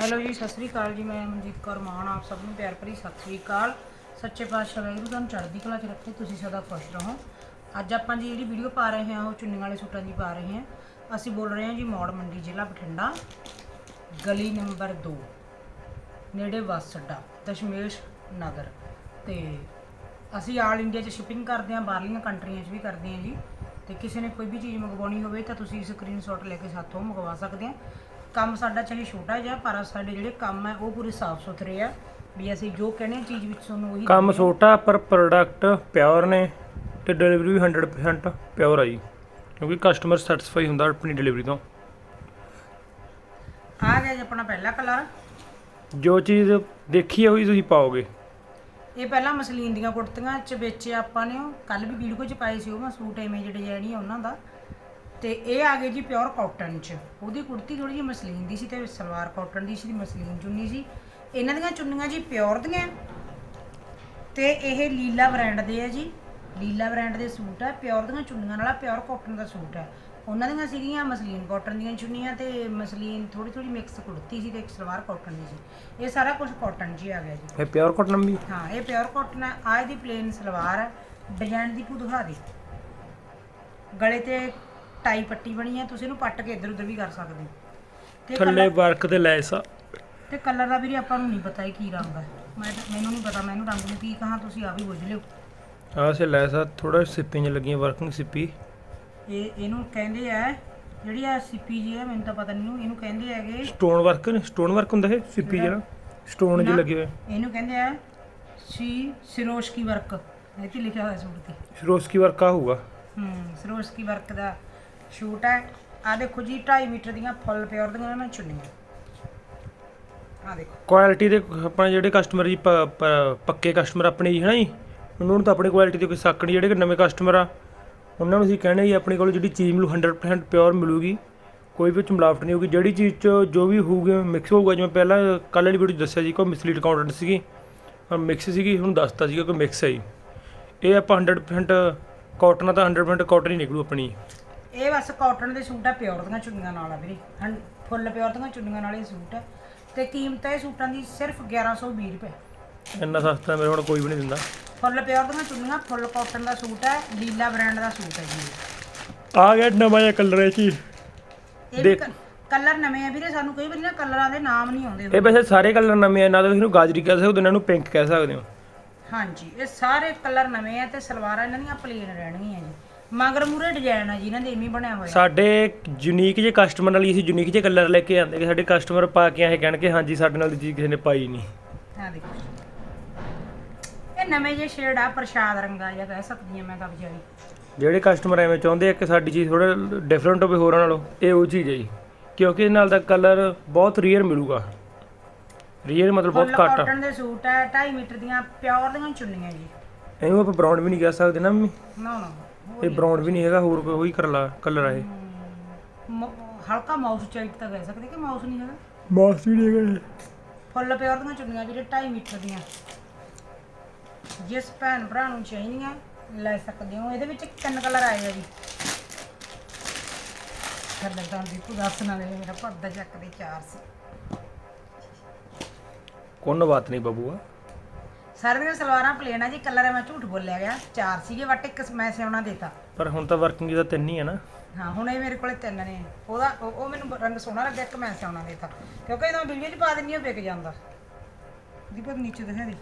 Hello ਜੀ, ਸਤਿ ਸ੍ਰੀ ਅਕਾਲ ਜੀ, ਮੈਂ ਮਨਜੀਤ ਕੌਰ ਮਾਨ, ਆਪ ਸਭ ਨੂੰ ਪਿਆਰ ਭਰੀ ਸਤਿ ਸ੍ਰੀ ਅਕਾਲ। ਸੱਚੇ ਪਾਤਸ਼ਾਹ ਵਾਹਿਗੁਰੂ ਤੁਹਾਨੂੰ ਚੜ੍ਹਦੀ ਕਲਾ 'ਚ ਰੱਖੇ, ਤੁਸੀਂ ਸਦਾ ਖੁਸ਼ ਰਹੋ। ਅੱਜ ਆਪਾਂ ਜੀ ਜਿਹੜੀ ਵੀਡੀਓ ਪਾ ਰਹੇ ਹਾਂ, ਉਹ ਚੁੰਨੀਆਂ ਵਾਲੇ ਸੂਟਾਂ ਦੀ ਪਾ ਰਹੇ ਹਾਂ। ਅਸੀਂ ਬੋਲ ਰਹੇ ਹਾਂ ਜੀ ਮੌੜ ਮੰਡੀ, ਜ਼ਿਲ੍ਹਾ ਬਠਿੰਡਾ। ਗਲੀ ਨੰਬਰ 2 ਨੇੜੇ ਬੱਸ ਅੱਡਾ, ਦਸ਼ਮੇਸ਼ ਨਗਰ। ਤੇ ਅਸੀਂ ਆਲ ਇੰਡੀਆ 'ਚ ਸ਼ਿਪਿੰਗ ਕਰਦੇ ਹਾਂ, ਬਾਹਰਲੀਆਂ ਕੰਟਰੀਆਂ 'ਚ ਵੀ ਕਰਦੇ ਹਾਂ ਜੀ। ਤੇ ਕਿਸੇ ਨੇ ਕੋਈ ਵੀ ਚੀਜ਼ ਮੰਗਵਾਉਣੀ ਹੋਵੇ, ਤਾਂ ਤੁਸੀਂ ਸਕਰੀਨਸ਼ਾਟ ਲੈ ਕੇ ਸਾਥੋਂ ਮੰਗਵਾ ਸਕਦੇ ਆ ਕੰਮ ਸਾਡਾ ਚਾਹੇ ਛੋਟਾ ਜਿਹਾ ਪਰ ਸਾਡੇ ਜਿਹੜੇ ਕੰਮ ਹੈ ਉਹ ਪੂਰੇ ਸਾਫ਼ ਸੁਥਰੇ ਆ। ਵੀ ਅਸੀਂ ਜੋ ਕਹਿੰਦੇ ਹਾਂ ਚੀਜ਼ ਵਿੱਚ ਤੁਹਾਨੂੰ ਉਹੀ ਕੰਮ ਛੋਟਾ ਪਰ ਪ੍ਰੋਡਕਟ ਪਿਓਰ ਨੇ ਤੇ ਡਿਲੀਵਰੀ ਵੀ 100% ਪਿਓਰ ਆ ਜੀ। ਕਿਉਂਕਿ ਕਸਟਮਰ ਸੈਟੀਸਫਾਈ ਹੁੰਦਾ ਆਪਣੀ ਡਿਲੀਵਰੀ ਤੋਂ। ਆ ਗਿਆ ਜੀ ਆਪਣਾ ਪਹਿਲਾ ਕਲਰ ਜੋ ਚੀਜ਼ ਦੇਖੀ ਹੋਈ ਤੁਸੀਂ ਪਾਓਗੇ। ਇਹ ਪਹਿਲਾਂ ਮਸਲੀਨ ਦੀਆਂ ਕੁੜਤੀਆਂ ਚ ਵੇਚੇ ਆਪਾਂ ਨੇ ਕੱਲ ਵੀ ਵੀਡੀਓ ਚ ਪਾਏ ਸੀ ਉਹ ਮੈਂ ਸੂਟ ਐਵੇਂ ਜਿਹੜੇ ਜਿਹੜੀ ਉਹਨਾਂ ਦਾ। ਤੇ ਇਹ ਆ ਗਏ ਜੀ ਪਿਓਰ ਕਾਟਨ ਚ। ਉਹਦੀ ਕੁੜਤੀ ਥੋੜੀ ਜਿਹੀ ਮਸਲੀਨ ਦੀ ਸੀ ਤੇ ਸਲਵਾਰ ਕਾਟਨ ਦੀ ਸੀ ਮਸਲੀਨ ਚੁੰਨੀ ਸੀ। ਇਹਨਾਂ ਦੀਆਂ ਚੁੰਨੀਆਂ ਜੀ ਪਿਓਰ ਦੀਆਂ। ਤੇ ਇਹ ਲੀਲਾ ਬ੍ਰਾਂਡ ਦੇ ਆ ਜੀ। ਲੀਲਾ ਬ੍ਰਾਂਡ ਦੇ ਸੂਟ ਆ। ਪਿਓਰ ਦੀਆਂ ਚੁੰਨੀਆਂ ਨਾਲ ਪਿਓਰ ਕਾਟਨ ਦਾ ਸੂਟ ਹੈ ਉਹਨਾਂ ਦੀਆਂ ਸੀਗੀਆਂ ਮਸਲੀਨ ਕਾਟਨ ਦੀਆਂ ਚੁੰਨੀਆਂ ਤੇ ਮਸਲੀਨ ਥੋੜੀ ਥੋੜੀ ਮਿਕਸ ਕੁੜਤੀ ਸੀ ਤੇ ਇੱਕ ਸਲਵਾਰ ਕਾਟਨ ਦੀ ਸੀ। ਇਹ ਸਾਰਾ ਕੁਝ ਕਾਟਨ 'ਚ ਹੀ ਆ ਗਿਆ ਜੀ। ਇਹ ਪਿਓਰ ਕਾਟਨ ਵੀ? ਹਾਂ ਇਹ ਪਿਓਰ ਕਾਟਨ ਹੈ ਆਹ ਦੀ ਪਲੇਨ ਸਲਵਾਰ ਹੈ ਡਿਜ਼ਾਈਨ ਦੀ ਦਿਖਾ ਦੇ। ਗਲੇ ਤੇ ਟਾਈ ਪੱਟੀ ਬਣੀ ਹੈ ਤੁਸੀਂ ਇਹਨੂੰ ਪੱਟ ਕੇ ਇੱਧਰ ਉੱਧਰ ਵੀ ਕਰ ਸਕਦੇ ਹੋ। ਤੇ ਥੱਲੇ ਕਲਰ ਵਰਕ ਤੇ ਲੈਸ ਆ। ਤੇ ਕਲਰ ਦਾ ਵੀਰੇ ਆਪਾਂ ਨੂੰ ਨਹੀਂ ਪਤਾ ਇਹ ਕੀ ਰੰਗ ਹੈ ਮੈਂ ਮੈਨੂੰ ਨਹੀਂ ਪਤਾ ਮੈਨੂੰ ਰੰਗ ਨੂੰ ਕੀ ਕਹਾਂ ਤੁਸੀਂ ਆ ਵੀ ਬੁੱਝ ਲਿਓ। ਆਹ ਸੇ ਲੈਸ ਆ ਥੋੜਾ ਸਿੱਪੀਆਂ ਜਿਹੀਆਂ ਲੱਗੀਆਂ ਵਰਕਿੰਗ ਸਿੱਪੀ। ਇਹ ਇਹਨੂੰ ਕਹਿੰਦੇ ਆ ਜਿਹੜੀ ਆ ਸਿੱਪੀ ਜੀ ਹੈ ਮੈਨੂੰ ਤਾਂ ਪਤਾ ਨਹੀਂ ਇਹਨੂੰ ਕਹਿੰਦੇ ਹੈਗੇ ਸਟੋਨ ਵਰਕ ਨੇ ਸਟੋਨ ਵਰਕ ਹੁੰਦਾ ਇਹ ਸਿੱਪੀ ਜਿਹੜਾ ਸਟੋਨ ਜਿਹੇ ਨਾ। ਲੱਗੇ ਹੋਏ। ਇਹਨੂੰ ਕਹਿੰਦੇ ਆ ਸੀ ਸਿਰੋਸ਼ਕੀ ਵਰਕ ਇਹ ਤੇ ਲਿਖਿਆ ਹੋਇਆ ਸੂਟ ਤੇ। ਸ਼ਰੋਸਕੀ ਵਰਕ ਆ ਹੋਊਗਾ। ਹੂੰ ਸਰੋਸਕੀ ਵਰਕ ਦਾ ਸ਼ੂਟ ਹੈ। ਆ ਦੇਖੋ ਜੀ 2.5 ਮੀਟਰ ਦੀਆਂ ਫੁੱਲ ਪਿਓਰ ਦੀਆਂ ਮੈਂ ਚੁੰਨੀਆਂ। ਆ ਦੇਖੋ। ਕੁਆਲਿਟੀ ਦੇ ਆਪਣੇ ਜਿਹੜੇ ਕਸਟਮਰ ਜੀ, ਪ- ਪ- ਪੱਕੇ ਕਸਟਮਰ ਆਪਣੇ ਜੀ, ਹੈ ਨਾ ਜੀ? ਉਹਨਾਂ ਨੂੰ ਤਾਂ ਆਪਣੀ ਕੁਆਲਿਟੀ ਤੇ ਕੋਈ ਸ਼ੱਕ ਨਹੀਂ, ਜਿਹੜੇ ਕਿ ਨਵੇਂ ਕਸਟਮਰ ਆ। ਉਹਨਾਂ ਨੂੰ ਅਸੀਂ ਕਹਿੰਦੇ ਜੀ, ਆਪਣੇ ਕੋਲ ਜਿਹੜੀ ਚੀਜ਼ ਮਿਲੂ 100% ਪਿਓਰ ਮਿਲੂਗੀ। ਕੋਈ ਵੀ ਚ ਮਿਲਾਵਟ ਨਹੀਂ ਹੋਊਗੀ। ਜਿਹੜੀ ਚੀਜ਼ 'ਚ ਜੋ ਵੀ ਹੋਊਗੀ ਮਿਕਸ ਹੋਊਗਾ, ਜਿਵੇਂ ਪਹਿਲਾਂ ਕੱਲ੍ਹ ਵਾਲੀ ਵੀਡੀਓ 'ਚ ਦੱਸਿਆ ਜੀ ਕੋਈ ਮਿਸਲੀਡ ਕਾਊਂਟੈਂਟ ਸੀਗੀ। ਪਰ ਮਿਕਸ ਸੀਗੀ, ਹੁਣ ਦੱਸਤਾ ਸੀਗਾ ਕਿ ਮਿਕਸ ਹੈ ਜੀ। ਇਹ ਆਪਾਂ 100% ਕਾਟਨ ਆ ਤਾਂ 100% ਕਾਟਨ ਹੀ ਨਿਕਲੂ ਆਪਣੀ। ਇਹ ਬਸ ਕਾਟਨ ਦੇ ਸੂਟ ਆ ਪਿਓਰ ਦੀਆਂ ਚੁੰਨੀਆਂ ਨਾਲ ਆ ਵੀਰੇ। ਹੰ- ਫੁੱਲ ਪਿਓਰ ਦੀਆਂ ਚੁੰਨੀਆਂ ਨਾਲ ਇਹ ਸੂਟ ਹੈ ਤੇ ਕੀਮਤ ਇਹ ਸੂਟਾਂ ਦੀ ਸਿਰਫ 1120 ਰੁਪਏ। ਇੰਨਾ ਸਸਤਾ ਮੇਰੇ ਹੁਣ ਕੋਈ ਵੀ ਨਹੀਂ ਦਿੰਦਾ। ਫੁੱਲ ਪਿਓਰ ਦੀਆਂ ਚੁੰਨੀਆਂ ਫੁੱਲ ਕਾਟਨ ਦਾ ਸੂਟ ਹੈ ਲੀਲਾ ਬ੍ਰਾਂਡ ਦਾ ਸੂਟ ਹੈ ਜੀ ਆ ਗਿਆ ਨਵਾਂ ਜਿਹਾ ਕਲਰ ਇਹ ਵੀ ਕਲਰ ਨਵੇਂ ਆ ਵੀਰੇ ਸਾਨੂੰ ਕਈ ਵਾਰੀ ਨਾ ਕਲਰਾਂ ਦੇ ਨਾਮ ਨਹੀਂ ਆਉਂਦੇ ਇਹ ਵੈਸੇ ਸਾਰੇ ਕਲਰ ਨਵੇਂ ਆ ਨਾ ਤਾਂ ਇਹਨੂੰ ਗਾਜਰੀ ਕਹਿ ਸਕਦੇ ਹੋ ਇਹਨਾਂ ਨੂੰ ਪਿੰਕ ਕਹਿ ਸਕਦੇ ਹੋ। ਹਾਂਜੀ ਇਹ ਸਾਰੇ ਕਲਰ ਨਵੇਂ ਆ ਤੇ ਸਲਵਾਰਾਂ ਇਹਨਾਂ ਦੀਆਂ ਪਲੇਨ ਰਹਿਣਗੀਆਂ ਜੀ। ਮਗਰ ਮੂਰੇ ਡਿਜ਼ਾਈਨ ਆ ਜੀ ਇਹਨਾਂ ਦੇ ਇਵੇਂ ਬਣਿਆ ਹੋਇਆ। ਸਾਡੇ ਯੂਨੀਕ ਜੇ ਕਸਟਮਰ ਨਾਲ ਹੀ ਅਸੀਂ ਯੂਨੀਕ ਜੇ ਕਲਰ ਲੈ ਕੇ ਆਂਦੇ ਕਿ ਸਾਡੇ ਕਸਟਮਰ ਪਾ ਕੇ ਆਏ ਕਹਿਣ ਕਿ ਹਾਂਜੀ ਸਾਡੇ ਨਾਲ ਦੀ ਚੀਜ਼ ਕਿਸੇ ਨੇ ਪਾਈ ਨਹੀਂ। ਆ ਦੇਖੋ ਇਹ ਨਵੇਂ ਜੇ ਸ਼ੇਡ ਆ ਪ੍ਰਸ਼ਾਦ ਰੰਗਾ ਜਿਹਾ ਕਹਿ ਸਕਦੀ ਆ ਮੈਂ ਤਾਂ ਵਿਚਾਰੀ ਜਿਹੜੇ ਕਸਟਮਰ ਐਵੇਂ ਚਾਹੁੰਦੇ ਆ ਕਿ ਸਾਡੀ ਚੀਜ਼ ਥੋੜਾ ਡਿਫਰੈਂਟ ਹੋਵੇ ਹੋਰਾਂ ਨਾਲੋਂ ਇਹ ਉਹ ਚੀਜ਼ ਹੈ ਜੀ। ਕਿਉਂਕਿ ਇਹ ਨਾਲ ਦਾ ਕਲਰ ਬਹੁਤ ਰੀਅਰ ਮਿਲੂਗਾ। ਰੀਅਰ ਮਤਲਬ ਬਹੁਤ ਫੁੱਲ ਘੱਟ ਆ। ਕਾਟਨ ਦੇ ਸੂਟ ਆ 2.5 ਮੀਟਰ ਦੀਆਂ ਪਿਓਰ ਦੀਆਂ ਚੁੰਨੀਆਂ ਜੀ। ਇਹਨੂੰ ਆਪਾਂ ਬਰਾਊਨ ਵੀ ਨਹੀਂ ਕਹਿ ਸਕਦੇ ਨਾ ਮੰਮੀ। ਨਾ ਨਾ। ਇਹ ਬਰਾਊਨ ਵੀ ਨਹੀਂ ਹੈਗਾ ਹੋਰ ਕੋਈ ਉਹੀ ਕਰਲਾ ਕਲਰ ਆ ਇਹ। ਮ- ਹਲਕਾ ਮਾਊਸ ਚਾਈਟ ਤਾਂ ਕਹਿ ਸਕਦੇ ਕਿ ਮਾਊਸ ਨਹੀਂ ਹੈਗਾ? ਮਾਸ ਵੀ ਨਹੀਂ ਹੈਗਾ ਫੁੱਲ ਪਿਓਰ ਦੀਆਂ ਚੁੰਨੀਆਂ ਜਿਹੜੇ 2.5 ਮੀਟਰ ਦੀਆਂ। ਜਿਸ ਭੈਣ ਭਰਾ ਨੂੰ ਚਾਹੀਦੀਆਂ ਲੈ ਸਕਦੇ ਹੋ। ਇਹਦੇ ਵਿੱਚ ਤਿੰਨ ਕਲਰ ਆਏ ਆ ਜੀ। ਫਿਰ ਲੱਗਦਾ ਵੀ ਤੂੰ ਦੱਸ ਨਾ ਦੇ ਮੇਰਾ ਪਰਦਾ ਚੱਕ ਦੇ ਚਾਰ ਸੀ। ਕੋਨ ਬਾਤ ਨਹੀਂ ਬਬੂਆ। ਸਾਰੇ ਦੀਆਂ ਸਲਵਾਰਾਂ ਪਲੇਨ ਆ ਜੀ ਕਲਰ ਮੈਂ ਝੂਠ ਬੋਲਿਆ ਗਿਆ। ਚਾਰ ਸੀਗੇ ਬਟ ਇੱਕ ਮੈਂ ਸਿਉਣਾ ਦੇਤਾ। ਪਰ ਹੁਣ ਤਾਂ ਵਰਕਿੰਗ ਦਾ ਤਿੰਨ ਹੀ ਹੈ ਨਾ। ਹਾਂ ਹੁਣ ਇਹ ਮੇਰੇ ਕੋਲੇ ਤਿੰਨ ਨੇ। ਉਹਦਾ ਉਹ ਉਹ ਮੈਨੂੰ ਰੰਗ ਸੋਹਣਾ ਲੱਗਿਆ ਇੱਕ ਮੈਂ ਸਿਉਣਾ ਦੇਤਾ। ਕਿਉਂਕਿ ਜਦੋਂ ਵੀਡੀਓ 'ਚ ਪਾ ਦਿੰਨੀ ਆ ਵਿਕ ਜਾਂਦਾ। ਦੀਪਕ ਨੀਚੇ ਦਿਖਾ ਦੇ।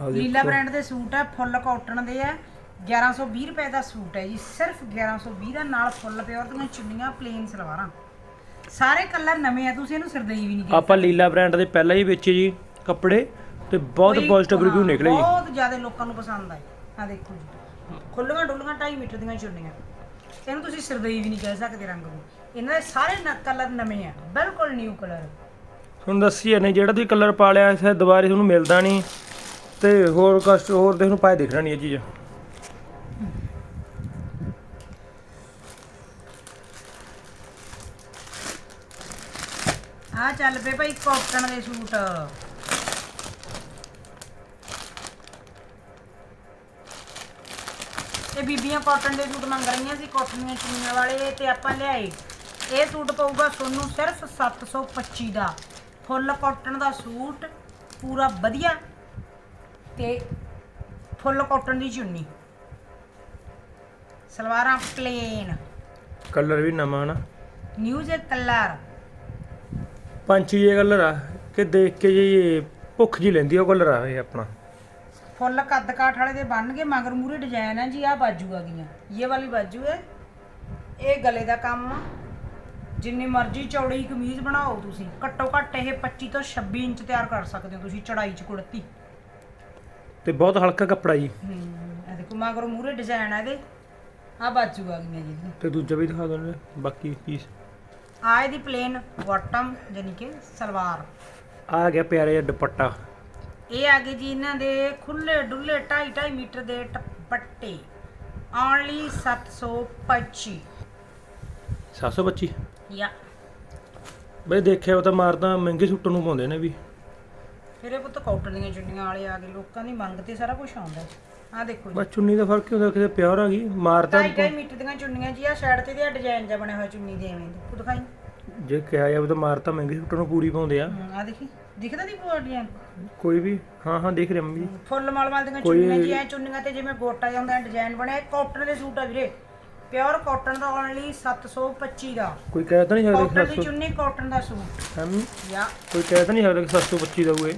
ਆਹ ਲੀਲਾ ਬ੍ਰਾਂਡ ਦੇ ਸੂਟ ਹੈ ਫੁੱਲ ਕਾਟਨ ਦੇ ਆ। 1120 ਰੁਪਏ ਦਾ ਸੂਟ ਹੈ ਜੀ। ਸਿਰਫ 1120 ਦਾ ਨਾਲ ਫੁੱਲ ਪਿਓਰ ਦੀਆਂ ਚੁੰਨੀਆਂ ਪਲੇਨ ਸਲਵਾਰਾਂ। ਸਾਰੇ ਕਲਰ ਨਵੇਂ ਆ ਤੁਸੀਂ ਇਹਨੂੰ ਸਰਦਈ ਵੀ ਨਹੀਂ ਆਪਾਂ ਲੀਲਾ ਬ੍ਰਾਂਡ ਦੇ ਪਹਿਲਾਂ ਹੀ ਵੇਚੇ ਜੀ ਕੱਪੜੇ। ਤੇ ਬਹੁਤ ਕੋਈ- ਪੋਜ਼ਿਟਿਵ ਰਿਵਿਊ ਹਾਂ, ਨਿਕਲੇ ਜੀ। ਬਹੁਤ ਜ਼ਿਆਦਾ ਲੋਕਾਂ ਨੂੰ ਪਸੰਦ ਆਏ। ਆ ਦੇਖੋ ਜੀ। ਖੁੱਲੀਆਂ ਡੁੱਲੀਆਂ 2.5 ਮੀਟਰ ਦੀਆਂ ਚੁੰਨੀਆਂ। ਇਹਨੂੰ ਤੁਸੀਂ ਸਰਦਈ ਵੀ ਨਹੀਂ ਕਹਿ ਸਕਦੇ ਰੰਗ ਨੂੰ। ਇਹਨਾਂ ਦੇ ਸਾਰੇ ਕਲਰ ਨਵੇਂ ਆ। ਬਿਲਕੁਲ ਨਿਊ ਕਲਰ ਤੁਹਾਨੂੰ ਦੱਸੀ ਨੇ ਜਿਹੜਾ ਤੁਸੀਂ ਕਲਰ ਪਾ ਲਿਆ ਸ਼ਾਇਦ ਦੁਬਾਰੇ ਤੁਹਾਨੂੰ ਮਿਲਦਾ ਨਹੀਂ। ਤੇ ਹੋਰ ਕਸਟ ਹੋਰ ਤੇ ਤੁਹਾਨੂੰ ਪਾਏ ਦਿਖਣਾ ਨਹੀਂ ਇਹ ਚੀਜ਼। ਆ ਚੱਲ ਪਏ ਭਾਈ ਕਾਟਨ ਦੇ ਸੂਟ। ਇਹ ਬੀਬੀਆਂ ਕਾਟਨ ਦੇ ਸੂਟ ਮੰਗ ਰਹੀਆਂ ਸੀ ਕਾਟਨ ਦੀਆਂ ਚੁੰਨੀਆਂ ਵਾਲੇ ਤੇ ਆਪਾਂ ਲਿਆਏ। ਇਹ ਸੂਟ ਪਊਗਾ ਤੁਹਾਨੂੰ ਸਿਰਫ 725 ਦਾ। ਫੁੱਲ ਕਾਟਨ ਦਾ ਸੂਟ ਪੂਰਾ ਵਧੀਆ ਤੇ ਫੁੱਲ ਕਾਟਨ ਦੀ ਚੁੰਨੀ। ਸਲਵਾਰਾਂ ਪਲੇਨ ਕਲਰ ਵੀ ਨਵਾਂ ਨਾ। ਨਿਊਜ਼ ਕਲਰ ਪੰਛੀ ਜੇ ਕਲਰ ਆ ਕਿ ਦੇਖ ਕੇ ਜੀ ਭੁੱਖ ਜੀ ਲੈਂਦੀ ਉਹ ਕਲਰ ਆ ਇਹ ਆਪਣਾ। ਫੁੱਲ ਕੱਦ ਕਾਠ ਵਾਲੇ ਦੇ ਬਣ ਕੇ ਮਗਰ ਮੂਰੇ ਡਿਜ਼ਾਈਨ ਹੈ ਜੀ ਆ ਬਾਜੂ ਆ ਗਈਆਂ ਇਹ ਵਾਲੀ ਬਾਜੂ ਹੈ। ਇਹ ਗਲੇ ਦਾ ਕੰਮ ਆ। ਜਿੰਨੀ ਮਰਜ਼ੀ ਚੌੜੀ ਕਮੀਜ਼ ਬਣਾਓ ਤੁਸੀਂ। ਘੱਟੋ ਘੱਟ ਇਹ 25 ਤੋਂ 26 ਇੰਚ ਤਿਆਰ ਕਰ ਸਕਦੇ ਹੋ ਤੁਸੀਂ ਚੜਾਈ ਚ ਕੁੜਤੀ। ਤੇ ਬਹੁਤ ਹਲਕਾ ਕੱਪੜਾ ਜੀ। ਹੂੰ ਇਹ ਦੇਖੋ ਮਗਰ ਮੂਰੇ ਡਿਜ਼ਾਈਨ ਆ ਇਹਦੇ। ਆ ਬਾਜੂ ਆ ਗਈਆਂ ਜੀ ਤੇ ਦੂਜਾ ਵੀ ਦਿਖਾ ਦੋ ਬਾਕੀ ਪੀਸ ਆ ਇਹਦੀ ਪਲੇਨ ਬਾਟਮ ਯਾਨੀ ਕਿ ਸਲਵਾਰ। ਆ ਗਿਆ ਪਿਆਰਾ ਜਿਹਾ ਦੁਪੱਟਾ। ਇਹ ਆ ਗਏ ਜੀ ਇਹਨਾਂ ਦੇ ਖੁੱਲੇ ਡੁੱਲੇ 2.5 2.5 ਮੀਟਰ ਦੇ ਦੁਪੱਟੇ। ਓਨਲੀ 725 725 ਯਾ। ਬਈ ਦੇਖਿਆ ਉਹ ਤਾਂ ਮਾਰਦਾ ਮਹਿੰਗੇ ਸੂਟਾਂ ਨੂੰ ਪਾਉਂਦੇ ਨੇ ਵੀ। ਫਿਰ ਇਹ ਪੁੱਤ ਕਾਟਨ ਦੀਆਂ ਚੁੰਨੀਆਂ ਵਾਲੇ ਆ ਗਏ ਲੋਕਾਂ ਦੀ ਮੰਗ ਤੇ ਸਾਰਾ ਕੁਝ ਆਉਂਦਾ ਆ ਦੇਖੋ ਜੀ। ਬਸ ਚੁੰਨੀ ਦਾ ਫ਼ਰਕ ਕੀ ਹੁੰਦਾ ਕਿਸੇ ਪਿਓਰ ਆ ਗਈ ਮਾਰਦਾ 2.5 ਮੀਟਰ ਦੀਆਂ ਚੁੰਨੀਆਂ ਜੀ ਆ ਸਾਈਡ ਤੇ ਦੀ ਡਿਜ਼ਾਈਨ ਜਿਹਾ ਬਣਿਆ ਹੋਇਆ ਚੁੰਨੀ ਦੇ ਐਵੇਂ ਦੇ। ਤੂੰ ਦਿਖਾਈ। ਜੇ ਕਿਹਾ ਜਾਵੇ ਤਾਂ ਮਾਰਤਾ ਮਹਿੰਗੇ ਸੂਟਾਂ ਨੂੰ ਪੂਰੀ ਪਾਉਂਦੇ ਆ। ਆ ਦੇਖੀ। ਦਿਖਦਾ ਦੀ ਪੂਰਾ ਡਿਜ਼ਾਈਨ ਕੋਈ ਵੀ ਹਾਂ ਹਾਂ ਦੇਖ ਰਿਹਾ ਮੰਮੀ ਫੁੱਲ ਮਲ ਮਲ ਦੀਆਂ ਚੁੰਨੀਆਂ ਜੀ ਐ ਚੁੰਨੀਆਂ ਤੇ ਜਿਵੇਂ ਗੋਟਾ ਜਾਂਦਾ ਡਿਜ਼ਾਈਨ ਬਣਿਆ ਕਾਟਨ ਦੇ ਸੂਟ ਆ ਵੀਰੇ। ਪਿਓਰ ਕਾਟਨ ਦਾ ਓਨਲੀ 725 ਦਾ। ਕੋਈ ਕਹਿ ਤਾਂ ਨਹੀਂ ਸਕਦਾ ਕਾਟਨ ਕਿ ਦੀ ਚੁੰਨੀ ਕਾਟਨ ਦਾ ਸੂਟ। 700 ਹਮ ਯਾ। ਕੋਈ ਕਹਿ ਤਾਂ ਨਹੀਂ ਸਕਦਾ ਕਿ 725 ਦਾ ਹੋਏ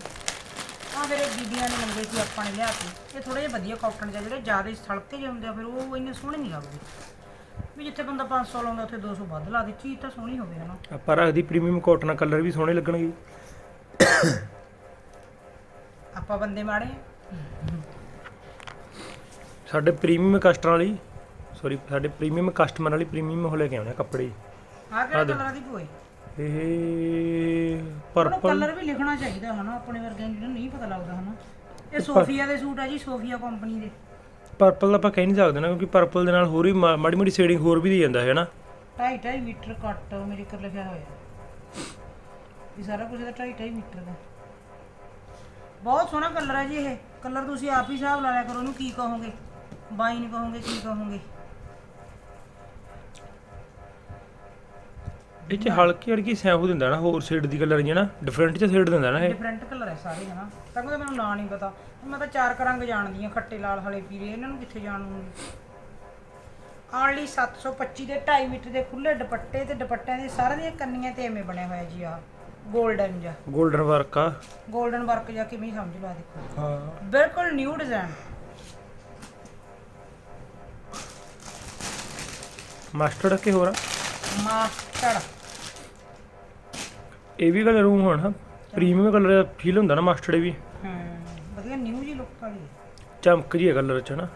ਆ ਮੇਰੇ ਬੀਬੀਆਂ ਨੇ ਮੰਗੇ ਸੀ ਆਪਾਂ ਨੇ ਲਿਆ ਕੇ। ਇਹ ਥੋੜੇ ਜਿਹੇ ਵਧੀਆ ਕਾਟਨ ਦੇ ਜਿਹੜੇ ਜ਼ਿਆਦਾ ਸੜਕੇ ਜਿਹੇ ਹੁੰਦੇ ਆ ਫਿਰ ਉਹ ਇੰਨੇ ਸੋਹਣੇ ਨਹੀਂ ਲੱਗਦੇ। ਵੀ ਜਿੱਥੇ ਬੰਦਾ 500 ਲਾਉਂਦਾ ਉੱਥੇ 200 ਵੱਧ ਲਾ ਦੇ ਚੀਜ਼ ਤਾਂ ਸੋਹਣੀ ਹੋਵੇ ਹਨਾ? ਆਪਾਂ ਰੱਖਦੀ ਪ੍ਰੀਮੀਅਮ ਕਾਟਨ ਕਲਰ ਵੀ ਸੋਹਣੇ ਲੱਗਣਗੇ। ਆਪਾਂ ਬੰਦੇ ਮਾੜੇ ਆ। ਸਾਡੇ ਪ੍ਰੀਮੀਅਮ ਕਸਟਮਰ ਵਾਲੀ ਸੌਰੀ ਸਾਡੇ ਪ੍ਰੀਮੀਅਮ ਕਸਟਮਰ ਵਾਲੀ ਪ੍ਰੀਮੀਅਮ ਹੋ ਲੈ ਕੇ ਆਉਣੇ ਆ ਕੱਪੜੇ। ਆ ਕਿਹੜਾ ਕਲਰ ਦੀ ਭੋਏ ਇਹ ਉਹਨੂੰ ਪਰਪਲ ਕਲਰ ਵੀ ਲਿਖਣਾ ਚਾਹੀਦਾ ਹਨਾ? ਆਪਣੇ ਵਰਗਿਆਂ ਨੂੰ ਨਹੀਂ ਪਤਾ ਲੱਗਦਾ ਹਨਾ? ਇਹ ਸੋਫੀਆ ਦੇ ਸੂਟ ਆ ਜੀ ਸੋਫੀਆ ਕੰਪਨੀ ਦੇ। ਪਰਪਲ ਆਪਾਂ ਕਹਿ ਨਹੀਂ ਸਕਦੇ ਨਾ, ਕਿਉਂਕਿ ਪਰਪਲ ਦੇ ਨਾਲ ਹੋਰ ਵੀ ਮਾ- ਮਾੜੀ ਮਾੜੀ ਸ਼ੇਡਿੰਗ ਹੋਰ ਵੀ ਦੀ ਜਾਂਦਾ ਹੈ ਨਾ? 2.5 2.5 ਮੀਟਰ ਕੱਟ ਮੇਰੇ ਕੋਲ ਲਿਖਿਆ ਹੋਇਆ। ਇਹ ਸਾਰਾ ਕੁਝ ਦਾ 2.5 2.5 ਮੀਟਰ ਦਾ। ਬਹੁਤ ਸੋਹਣਾ ਕਲਰ ਹੈ ਜੀ ਇਹ। ਕਲਰ ਤੁਸੀਂ ਆਪ ਹੀ ਹਿਸਾਬ ਲਾ ਲਿਆ ਕਰੋ, ਉਹਨੂੰ ਕੀ ਕਹੋਗੇ? ਬਾਈ ਨਹੀਂ ਕਹੋਗੇ, ਕੀ ਕਹੋਗੇ? ਇਹ ਚ ਹਲਕੀ ਹਲਕੀ ਸੈਫ ਦਿੰਦਾ ਨਾ ਹੋਰ ਸ਼ੇਡ ਦੀ ਕਲਰ ਨਾ ਡਿਫਰੈਂਟ ਚ ਸ਼ੇਡ ਦਿੰਦਾ ਨਾ ਇਹ। ਡਿਫਰੈਂਟ ਕਲਰ ਹੈ ਸਾਰੇ ਹਨਾ। ਤਾਂ ਕੋਈ ਮੈਨੂੰ ਨਾਂ ਨਹੀਂ ਪਤਾ। ਮੈਂ ਤਾਂ ਚਾਰ ਕਰੰਗ ਜਾਣਦੀ ਆ ਖੱਟੇ ਲਾਲ ਹਲੇ ਪੀਲੇ। ਇਹਨਾਂ ਨੂੰ ਕਿੱਥੇ ਜਾਣ ਨੂੰ ਆਨਲੀ 725 ਦੇ 2.5 ਮੀਟਰ ਦੇ ਖੁੱਲੇ ਦੁਪੱਟੇ ਤੇ ਦੁਪੱਟਿਆਂ ਦੇ ਸਾਰਿਆਂ ਦੀਆਂ ਕੰਨੀਆਂ ਤੇ ਐਵੇਂ ਬਣਿਆ ਹੋਇਆ ਜੀ ਆ 골ਡਨ ਜਾ 골ਡਨ ਵਰਕ ਆ। 골ਡਨ ਵਰਕ ਜਾਂ ਕਿਵੇਂ ਸਮਝ ਲਾ ਦੇਖੋ। ਹਾਂ। ਬਿਲਕੁਲ ਨਿਊ ਡਿਜ਼ਾਈਨ ਮਾਸਟਰਡ ਕੀ ਹੋ ਰਿਹਾ ਮਾਸਟਰਡ ਇਹ ਵੀ ਕਲਰ ਉਹ ਹੁਣ ਪ੍ਰੀਮੀਅਮ ਕਲਰ ਫੀਲ ਹੁੰਦਾ ਨਾ ਮਸਟਰਡ ਵੀ। ਹੂੰ ਵਧੀਆ ਨਿਊ ਜੀ ਲੁੱਕ ਵਾਲੀ। ਚਮਕ ਜੀ ਹੈ ਕਲਰ ਚ ਨਾ।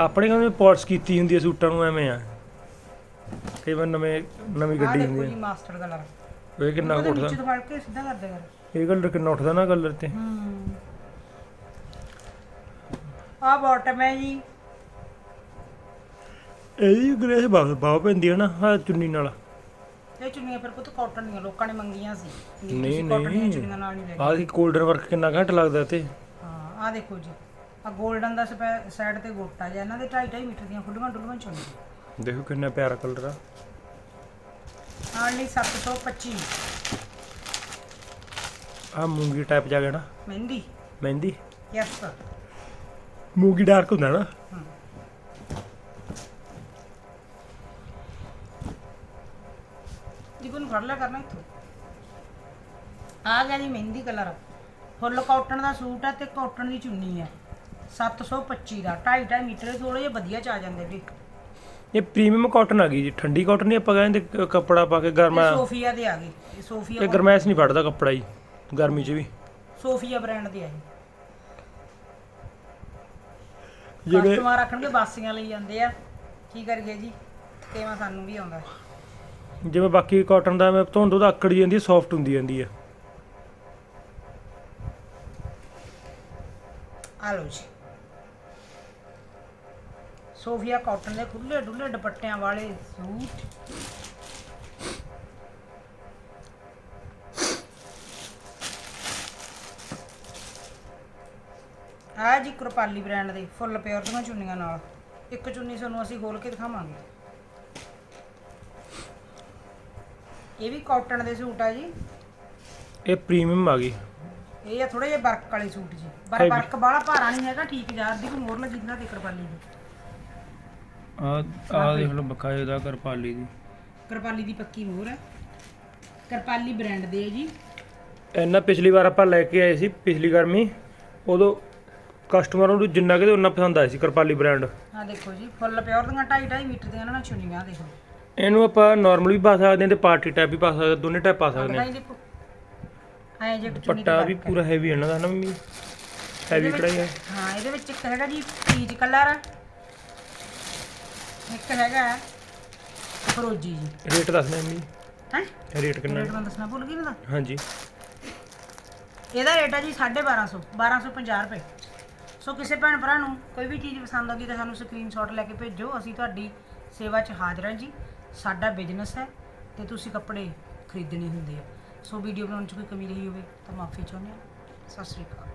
ਆਪਣੇ ਕਹਿੰਦੇ ਪੋਟਸ ਕੀਤੀ ਹੁੰਦੀ ਹੈ ਸੂਟਾਂ ਨੂੰ ਐਵੇਂ ਆ। ਕਈ ਵਾਰ ਨਵੇਂ ਨਵੀਂ ਗੱਡੀ ਹੁੰਦੀ ਮਾਸਟਰ ਕਲਰ ਹੈ ਇਹ ਕਿੰਨਾ ਉੱਠਦਾ ਨੀਚੇ ਤੋਂ ਫੜ ਕੇ ਸਿੱਧਾ ਕਰ ਦੇ ਕਰ ਇਹ ਕਲਰ ਕਿੰਨਾ ਉੱਠਦਾ ਨਾ ਕਲਰ ਤੇ। ਹੂੰ। ਆ ਬਾਟਮ ਹੈ ਜੀ। ਇਹਦੀ ਗ੍ਰੇਸ ਬਾਬ ਬਾਬ ਪੈਂਦੀ ਹੈ ਨਾ ਆ ਚੁੰਨੀ ਨਾਲ। ਇਹ ਚੁੰਨੀਆਂ ਫਿਰ ਪੁੱਤ ਕਾਟਨ ਦੀਆਂ ਲੋਕਾਂ ਨੇ ਮੰਗੀਆਂ ਸੀ। ਵੀ ਨਹੀਂ, ਤੁਸੀਂ cotton ਦੀਆਂ ਨਹੀਂ। ਚੁੰਨੀਆਂ ਨਾਲ ਨਹੀਂ ਲੈ ਕੇ ਆਹ ਦੀ 골ਡਨ ਵਰਕ ਕਿੰਨਾ ਘੱਟ ਲੱਗਦਾ ਤੇ ਹਾਂ ਆ ਦੇਖੋ ਜੀ। ਆ 골ਡਨ ਦਾ ਸਾਈਡ ਤੇ ਗੋਟਾ ਜਿਹਾ ਇਹਨਾਂ ਦੇ 2.5 ਮੀਟਰ ਦੀਆਂ ਖੁੱਲੀਆਂ ਡੁੱਲੀਆਂ ਚੁੰਨੀਆਂ। ਦੇਖੋ ਕਿੰਨਾ ਪਿਆਰਾ ਕਲਰ ਆ। ਆਨਲੀ 725 ਆ ਮੂੰਗੀ ਟਾਈਪ ਜਾ ਗਿਆ ਨਾ। ਮਹਿੰਦੀ। ਮਹਿੰਦੀ? ਯੈਸ ਮੂੰਗੀ ਡਾਰਕ ਹੁੰਦਾ ਨਾ। ਨੂੰ ਫੜ ਲਿਆ ਕਰਨਾ ਇੱਥੋਂ। ਆ ਗਿਆ ਜੀ ਮਹਿੰਦੀ ਕਲਰ। ਫੁੱਲ ਕਾਟਨ ਦਾ ਸੂਟ ਹੈ ਤੇ ਕਾਟਨ ਦੀ ਚੁੰਨੀ ਹੈ। 725 ਦਾ 2.5 ਮੀਟਰ ਥੋੜੇ ਜਿਹਾ ਵਧੀਆ ਚ ਆ ਜਾਂਦੇ ਜੀ ਇਹ ਪ੍ਰੀਮੀਅਮ ਕਾਟਨ ਆ ਗਈ ਜੀ। ਠੰਡੀ ਕਾਟਨ ਨਹੀਂ ਆਪਾਂ ਕਹਿੰਦੇ ਕ- ਕੱਪੜਾ ਪਾ ਕੇ ਗਰਮਾ ਇਹ ਸੋਫੀਆ ਦੇ ਆ ਗਏ। ਇਹ ਸੋਫੀਆ ਇਹ ਗਰਮੈਸ਼ ਨਹੀਂ ਫੜਦਾ ਕੱਪੜਾ ਜੀ ਗਰਮੀ 'ਚ ਵੀ। ਸੋਫੀਆ ਬ੍ਰਾਂਡ ਦੇ ਆ ਇਹ। ਜਿਵੇਂ ਕਸਟਮਰ ਰੱਖਣਗੇ ਬਾਸੀਆਂ ਲਈ ਜਾਂਦੇ ਆ। ਕੀ ਕਰੀਏ ਜੀ? ਥਕੇਵਾ ਸਾਨੂੰ ਵੀ ਆਉਂਦਾ। ਜਿਵੇਂ ਬਾਕੀ ਕਾਟਨ ਦਾ ਮੈਂ ਧੁੰਦ ਉਹਦਾ ਆਕੜ ਜਾਂਦੀ ਸੌਫਟ ਹੁੰਦੀ ਜਾਂਦੀ ਹੈ। ਆ ਲਓ ਜੀ। ਸੋਫੀਆ ਕਾਟਨ ਦੇ ਖੁੱਲੇ ਡੁੱਲੇ ਦੁਪੱਟਿਆਂ ਵਾਲੇ ਸੂਟ। ਆ ਜੀ ਕੁਰਪਾਲੀ ਬ੍ਰਾਂਡ ਦੇ, ਫੁੱਲ ਪਿਓਰ ਦੀਆਂ ਚੁੰਨੀਆਂ ਨਾਲ। ਇੱਕ ਚੁੰਨੀ ਤੁਹਾਨੂੰ ਅਸੀਂ ਖੋਲ ਕੇ ਦਿਖਾਵਾਂਗੇ। ਇਹ ਵੀ ਕਾਟਨ ਦੇ ਸੂਟ ਆ ਜੀ। ਇਹ ਪ੍ਰੀਮੀਅਮ ਆ ਗਈ। ਇਹ ਆ ਥੋੜੇ ਜਿਹਾ ਵਰਕ ਵਾਲੇ ਸੂਟ ਜੀ। ਪਰ Heavy। ਵਰਕ ਬਾਹਲਾ ਭਾਰਾ ਨਹੀਂ ਹੈਗਾ ਠੀਕ ਜਾ ਦੀ ਕੋਈ ਮੋਰ ਲੱਗੀ ਨਾ ਤੇ ਕਰਪਾਲੀ ਦੀ ਆ ਆ ਦੇਖ ਲਓ ਬਕਾਏ ਦਾ ਕਰਪਾਲੀ ਦੀ। ਕਰਪਾਲੀ ਦੀ ਪੱਕੀ ਮੋਰ ਹੈ ਕਰਪਾਲੀ ਬ੍ਰਾਂਡ ਦੇ ਹੈ ਜੀ। ਇਹਨਾਂ ਪਿਛਲੀ ਵਾਰ ਆਪਾਂ ਲੈ ਕੇ ਆਏ ਸੀ ਪਿਛਲੀ ਗਰਮੀ। ਉਦੋਂ ਕਸਟਮਰ ਨੂੰ ਜਿੰਨਾ ਕਿਤੇ ਉਹਨਾਂ ਪਸੰਦ ਆਇਆ ਸੀ ਕਰਪਾਲੀ ਬ੍ਰਾਂਡ ਆ ਦੇਖੋ ਜੀ ਫੁੱਲ ਪਿਓਰ ਦੀਆਂ 2.5 2.5 ਮੀਟਰ ਦੀਆਂ ਇਹਨਾਂ ਨਾਲ ਚੁੰਨੀਆਂ ਦੇਖੋ। ਇਹਨੂੰ ਆਪਾਂ ਨਾਰਮਲੀ ਵੀ ਪਾ ਸਕਦੇ ਹਾਂ ਤੇ ਪਾਰਟੀ ਟਾਈਪ ਵੀ ਪਾ ਸਕਦੇ ਹਾਂ, ਦੋਨੇ ਟਾਈਪ ਪਾ ਸਕਦੇ ਹਾਂ। ਦੇਖੋ। ਜੇ ਚੁੰਨੀ ਪੱਟਾ ਦੀ ਵੀ। ਪੂਰਾ ਹੈਵੀ ਇਹਨਾਂ ਦਾ ਨਾ ਮੰਮੀ? ਹੈਵੀ ਕਢਾਈ ਹੈ ਹਾਂ? ਇਹਦੇ ਵਿੱਚ ਇੱਕ ਹੈਗਾ ਜੀ ਪੀਚ ਕਲਰ ਇੱਕ ਹੈਗਾ ਫਰੋਜੀ ਜੀ। ਰੇਟ ਦੱਸਣਾ ਮੰਮੀ। ਹੈ? ਰੇਟ ਕਿੰਨਾ? ਰੇਟ ਮੈਂ ਦੱਸਣਾ ਭੁੱਲ ਗਈ ਨਾ ਹਾਂਜੀ। ਇਹਦਾ ਰੇਟ ਹੈ ਜੀ 1250 1250 ਰੁਪਏ। ਸੋ ਕਿਸੇ ਭੈਣ ਭਰਾ ਨੂੰ ਕੋਈ ਵੀ ਚੀਜ਼ ਪਸੰਦ ਆਉਂਦੀ ਤਾਂ ਸਾਨੂੰ ਸਕਰੀਨਸ਼ਾਟ ਲੈ ਕੇ ਭੇਜੋ ਅਸੀਂ ਤੁਹਾਡੀ ਸੇਵਾ 'ਚ ਹਾਜ਼ਰ ਹਾਂ ਜੀ। ਸਾਡਾ ਬਿਜ਼ਨਸ ਹੈ ਤੇ ਤੁਸੀਂ ਕੱਪੜੇ ਖਰੀਦਣੇ ਹੁੰਦੇ ਆ। ਸੋ ਵੀਡੀਓ ਬਣਾਉਣ 'ਚ ਕੋਈ ਕਮੀ ਰਹੀ ਹੋਵੇ ਤਾਂ ਮਾਫੀ ਚਾਹੁੰਦੇ ਹਾਂ। ਸਤਿ ਸ਼੍ਰੀ ਅਕਾਲ।